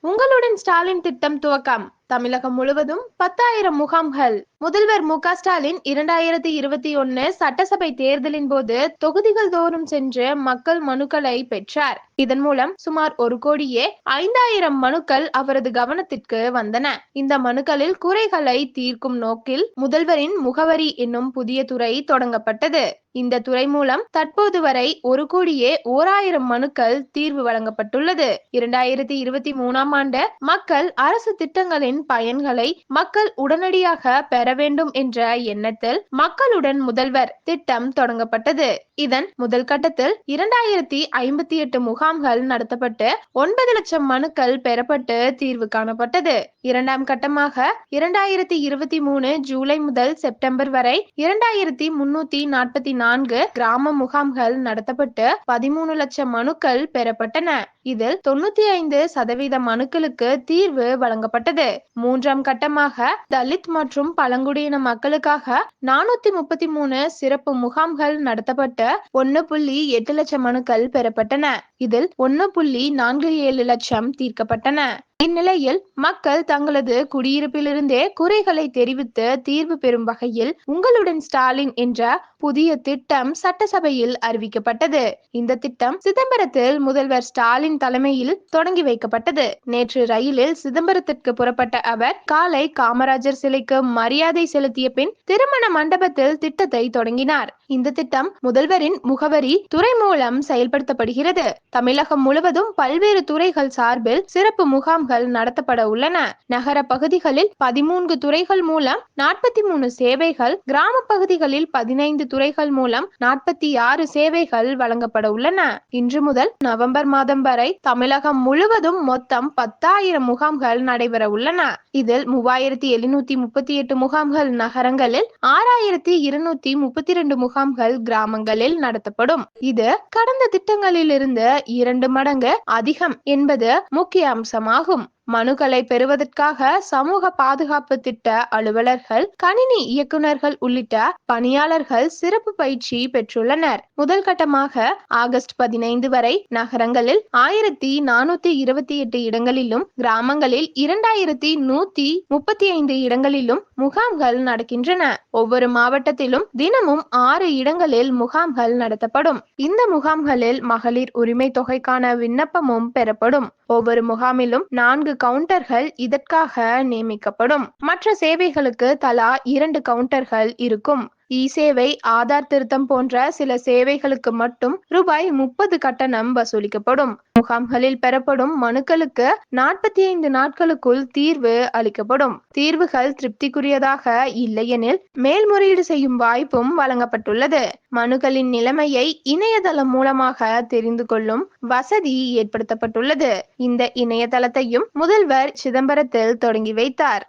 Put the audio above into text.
உங்களுடன் ஸ்டாலின் திட்டம் துவக்கம். தமிழகம் முழுவதும் பத்தாயிரம் முகாம்கள். முதல்வர் மு க ஸ்டாலின் இரண்டாயிரத்தி இருபத்தி ஒன்னு சட்டசபை தேர்தலின் போது தொகுதிகள் தோறும் சென்று மக்கள் மனுக்களை பெற்றார். இதன் மூலம் சுமார் ஒரு கோடியே ஐந்தாயிரம் மனுக்கள் அவரது கவனத்திற்கு வந்தன. இந்த மனுக்களில் குறைகளை தீர்க்கும் நோக்கில் முதல்வரின் முகவரி என்னும் புதிய துறை தொடங்கப்பட்டது. இந்த துறை மூலம் தற்போது வரை ஒரு கோடியே ஓராயிரம் மனுக்கள் தீர்வு வழங்கப்பட்டுள்ளது. இரண்டாயிரத்தி இருபத்தி மூணாம் ஆண்டு மக்கள் அரசு திட்டங்களின் பயன்களை மக்கள் உடனடியாக பெற வேண்டும் என்ற எண்ணத்தில் மக்களுடன் முதல்வர் திட்டம் தொடங்கப்பட்டது. இதன் முதல் கட்டத்தில் இரண்டாயிரத்தி ஐம்பத்தி எட்டு முகாம்கள் நடத்தப்பட்டு ஒன்பது லட்சம் மனுக்கள் பெறப்பட்டு தீர்வு காணப்பட்டது. இரண்டாம் கட்டமாக இரண்டாயிரத்தி இருபத்தி மூணு ஜூலை முதல் செப்டம்பர் வரை இரண்டாயிரத்தி முன்னூத்தி நாற்பத்தி நான்கு கிராம முகாம்கள் நடத்தப்பட்டு பதிமூணு லட்சம் மனுக்கள் பெறப்பட்டன. இதில் தொண்ணூத்தி ஐந்து சதவீத மனுக்களுக்கு தீர்வு வழங்கப்பட்டது. மூன்றாம் கட்டமாக தலித் மற்றும் பழங்குடியின மக்களுக்காக நானூத்தி முப்பத்தி மூணு சிறப்பு முகாம்கள் நடத்தப்பட்டு ஒன்னு புள்ளி எட்டு லட்சம் மனுக்கள் பெறப்பட்டன. இதில் ஒன்னு புள்ளி நான்கு ஏழு லட்சம் தீர்க்கப்பட்டன. இந்நிலையில் மக்கள் தங்களது குடியிருப்பிலிருந்தே குறைகளை தெரிவித்து தீர்வு பெறும் வகையில் உங்களுடன் ஸ்டாலின் என்ற புதிய திட்டம் சட்டசபையில் அறிவிக்கப்பட்டது. இந்த திட்டம் சிதம்பரத்தில் முதல்வர் ஸ்டாலின் தலைமையில் தொடங்கி வைக்கப்பட்டது. நேற்று ரயிலில் சிதம்பரத்திற்கு புறப்பட்ட அவர் காலை காமராஜர் சிலைக்கு மரியாதை செலுத்திய பின் திருமண மண்டபத்தில் திட்டத்தை தொடங்கினார். இந்த திட்டம் முதல்வரின் முகவரி துறை மூலம் செயல்படுத்தப்படுகிறது. தமிழகம் முழுவதும் பல்வேறு துறைகள் சார்பில் சிறப்பு முகாம் முகாம்கள் நடத்தப்பட உள்ளன. நகர பகுதிகளில் பதிமூன்று துறைகள் மூலம் நாற்பத்தி மூணு சேவைகள் கிராம பகுதிகளில் பதினைந்து துறைகள் மூலம் நாற்பத்தி ஆறு சேவைகள் வழங்கப்பட உள்ளன. இன்று முதல் நவம்பர் மாதம் வரை தமிழகம் முழுவதும் மொத்தம் பத்தாயிரம் முகாம்கள் நடைபெற உள்ளன. இதில் மூவாயிரத்தி எழுநூத்தி முப்பத்தி எட்டு முகாம்கள் நகரங்களில் ஆறாயிரத்தி இருநூத்தி முப்பத்தி இரண்டு முகாம்கள் கிராமங்களில் நடத்தப்படும். இது கடந்த திட்டங்களில் இருந்து இரண்டு மடங்கு அதிகம் என்பது முக்கிய அம்சமாகும். も。மனுக்களை பெறுவதற்காக சமூக பாதுகாப்பு திட்ட அலுவலர்கள் கணினி இயக்குநர்கள் உள்ளிட்ட பணியாளர்கள் சிறப்பு பயிற்சி பெற்றுள்ளனர். முதல் கட்டமாக ஆகஸ்ட் பதினைந்து வரை நகரங்களில் ஆயிரத்தி நானூத்தி இருபத்தி எட்டு இடங்களிலும் கிராமங்களில் இரண்டாயிரத்தி நூத்தி முப்பத்தி ஐந்து இடங்களிலும் முகாம்கள் நடக்கின்றன. ஒவ்வொரு மாவட்டத்திலும் தினமும் ஆறு இடங்களில் முகாம்கள் நடத்தப்படும். இந்த முகாம்களில் மகளிர் உரிமை தொகைக்கான விண்ணப்பமும் பெறப்படும். ஒவ்வொரு முகாமிலும் நான்கு கவுண்டர்கள் இதற்காக நியமிக்கப்படும். மற்ற சேவைகளுக்கு தலா இரண்டு கவுண்டர்கள் இருக்கும். இ சேவை ஆதார் திருத்தம் போன்ற சில சேவைகளுக்கு மட்டும் ரூபாய் முப்பது கட்டணம் வசூலிக்கப்படும். முகாம்களில் பெறப்படும் மனுக்களுக்கு நாற்பத்தி ஐந்து நாட்களுக்குள் தீர்வு அளிக்கப்படும். தீர்வுகள் திருப்திக்குரியதாக இல்லையெனில் மேல்முறையீடு செய்யும் வாய்ப்பும் வழங்கப்பட்டுள்ளது. மனுக்களின் நிலைமையை இணையதளம் மூலமாக தெரிந்து கொள்ளும் வசதி ஏற்படுத்தப்பட்டுள்ளது. இந்த இணையதளத்தையும் முதல்வர் சிதம்பரத்தில் தொடங்கி வைத்தார்.